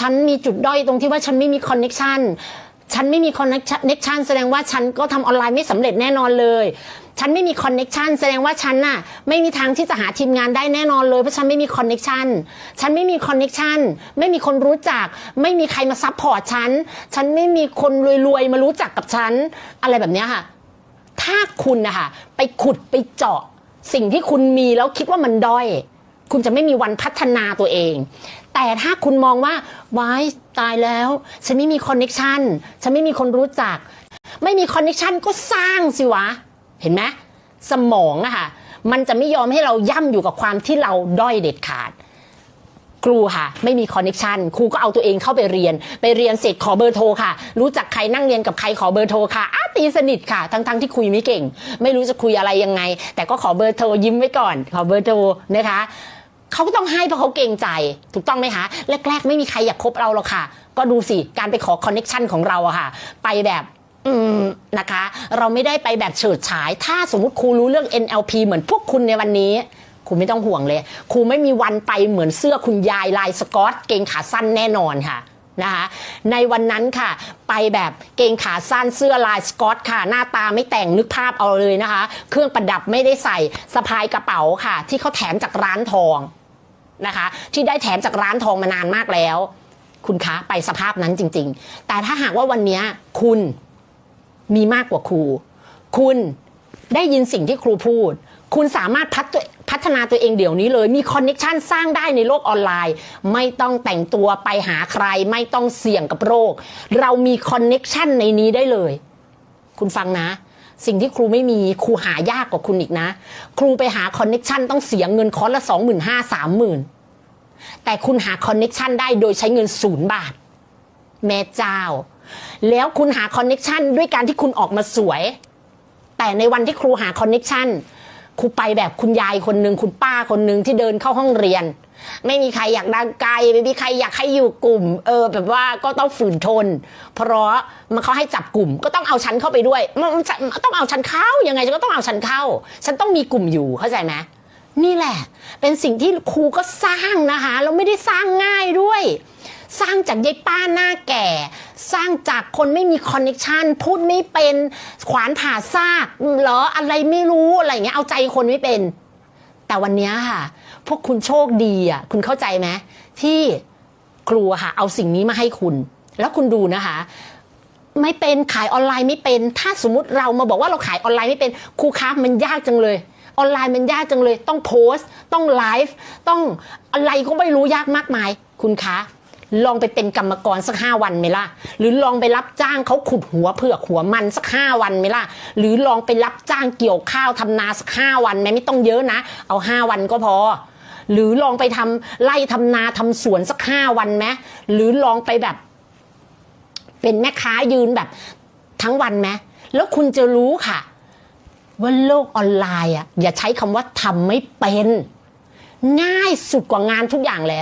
ฉันมีจุดด้อยตรงที่ว่าฉันไม่มีคอนเน็ชันฉันไม่มีคอนเน็ชันแสดงว่าฉันก็ทำออนไลน์ไม่สำเร็จแน่นอนเลย ฉันไม่มีคอนเน็ชันแสดงว่าฉันน่ะไม่มีทางที่จะหาทีมงานได้แน่นอนเลยเพราะฉันไม่มีคอนเน็ชันฉันไม่มีคอนเน็ชันไม่มีคนรู้จัก ไม่มีใครมาซัพพอร์ตฉัน ฉันไม่มีคนรวยๆมารู้จักกับฉัน อะไรแบบนี้ค่ะ ถ้าคุณนะคะไปขุดไปเจาะสิ่งที่คุณมีแล้วคิดว่ามันด้อย คุณจะไม่มีวันพัฒนาตัวเอง แต่ถ้าคุณมองว่าวายตายแล้ว ฉันไม่มีคอนเน็ชันฉันไม่มีคนรู้จัก ไม่มีคอนเน็ชันก็สร้างสิวะ เห็นไหมสมองอะค่ะ มันจะไม่ยอมให้เราย่ำอยู่กับความที่เราด้อยเด็ดขาดครูค่ะ ไม่มีคอนเน็ชันครูก็เอาตัวเองเข้าไปเรียน ไปเรียนเสร็จขอเบอร์โทรค่ะ รู้จักใครนั่งเรียนกับใครขอเบอร์โทรค่ะอ้าตีสนิทค่ะ ทั้งๆที่คุยไม่เก่ง ไม่รู้จะคุยอะไรยังไง แต่ก็ขอเบอร์โทรยิ้มไว้ก่อน ขอเบอร์โทรนะคะ เขาก็ต้องให้เพราะเขาเกรงใจ ถูกต้องไหมคะ แรก ๆ ไม่มีใครอยากคบเราหรอกค่ะ ก็ดูสิ การไปขอคอนเน็ชันของเราอะค่ะ ไปแบบอืมนะคะ เราไม่ได้ไปแบบเฉิดฉาย ถ้าสมมติครูรู้เรื่อง NLP เหมือนพวกคุณในวันนี้ครูไม่ต้องห่วงเลย ครูไม่มีวันไปเหมือนเสื้อคุณยายลายสกอต เกงขาสั้นแน่นอนค่ะนะคะในวันนั้นค่ะ ไปแบบเกงขาสั้นเสื้อลายสกอตค่ะ หน้าตาไม่แต่งนึกภาพเอาเลยนะคะ เครื่องประดับไม่ได้ใส่สะพายกระเป๋าค่ะ ที่เขาแถมจากร้านทอง นะคะ ที่ได้แถมจากร้านทองมานานมากแล้ว คุณคะไปสภาพนั้นจริง ๆ แต่ถ้าหากว่าวันนี้คุณมีมากกว่าครู คุณได้ยินสิ่งที่ครูพูด คุณสามารถพัฒพัฒนาตัวเองเดี๋ยวนี้เลย มีคอนเน็ชันสร้างได้ในโลกออนไลน์ ไม่ต้องแต่งตัวไปหาใคร ไม่ต้องเสี่ยงกับโรค เรามีคอนเน็ชันในนี้ได้เลย คุณฟังนะ สิ่งที่ครูไม่มีครูหายากกว่าคุณอีกนะ ครูไปหาคอนเน็ชันต้องเสียเงินคอร์สละสองหมื่นห้าสามหมื่นแต่คุณหาคอนเน็ชันได้โดยใช้เงินศูนย์บาท แม่เจ้า แล้วคุณหาคอนเน็ชันด้วยการที่คุณออกมาสวย แต่ในวันที่ครูหาคอนเน็ชัน ครูไปแบบคุณยายคนหนึ่งคุณป้าคนหนึ่งที่เดินเข้าห้องเรียน ไม่มีใครอยากดังไกลไม่มีใครอยากให้อยู่กลุ่ม เออ แบบว่าก็ต้องฝืนทน เพราะมันเขาให้จับกลุ่ม ก็ต้องเอาฉันเข้าไปด้วยมันต้องเอาฉันเข้ายังไงฉันก็ต้องเอาฉันเข้า ฉันต้องมีกลุ่มอยู่เข้าใจไหมนี่แหละ เป็นสิ่งที่ครูก็สร้างนะคะแล้วไม่ได้สร้างง่ายด้วย สร้างจากยายป้าหน้าแก่ สร้างจากคนไม่มีคอนเน็ชันพูดไม่เป็นขวานผ่าซากเหรออะไรไม่รู้อะไรเงี้ยเอาใจคนไม่เป็น แต่วันนี้ค่ะ พวกคุณโชคดีอะคุณเข้าใจไหมที่ครูค่ะ เอาสิ่งนี้มาให้คุณ แล้วคุณดูนะคะไม่เป็นขายออนไลน์ไม่เป็น ถ้าสมมติเรามาบอกว่าเราขายออนไลน์ไม่เป็นครูคะมันยากจังเลย ออนไลน์มันยากจังเลย ต้องโพสต์ ต้องไลฟ์ต้องอะไรก็ไม่รู้ยากมากมาย คุณคะ ลองไปเป็นกรรมกรสักห้าวันไหมล่ะ หรือลองไปรับจ้างเขาขุดหัวเผือกหัวมันสักห้าวันไหมล่ะ หรือลองไปรับจ้างเกี่ยวข้าวทำนาสักห้าวันไหมไม่ต้องเยอะนะ เอาห้าวันก็พอ หรือลองไปทำไล่ทำนาทำสวนสักห้าวันไหมหรือลองไปแบบ เป็นแม่ค้ายืนแบบทั้งวันไหมแล้วคุณจะรู้ค่ะ ว่าโลกออนไลน์อะอย่าใช้คำว่าทำไม่เป็น ง่ายสุดกว่างานทุกอย่างแล้ว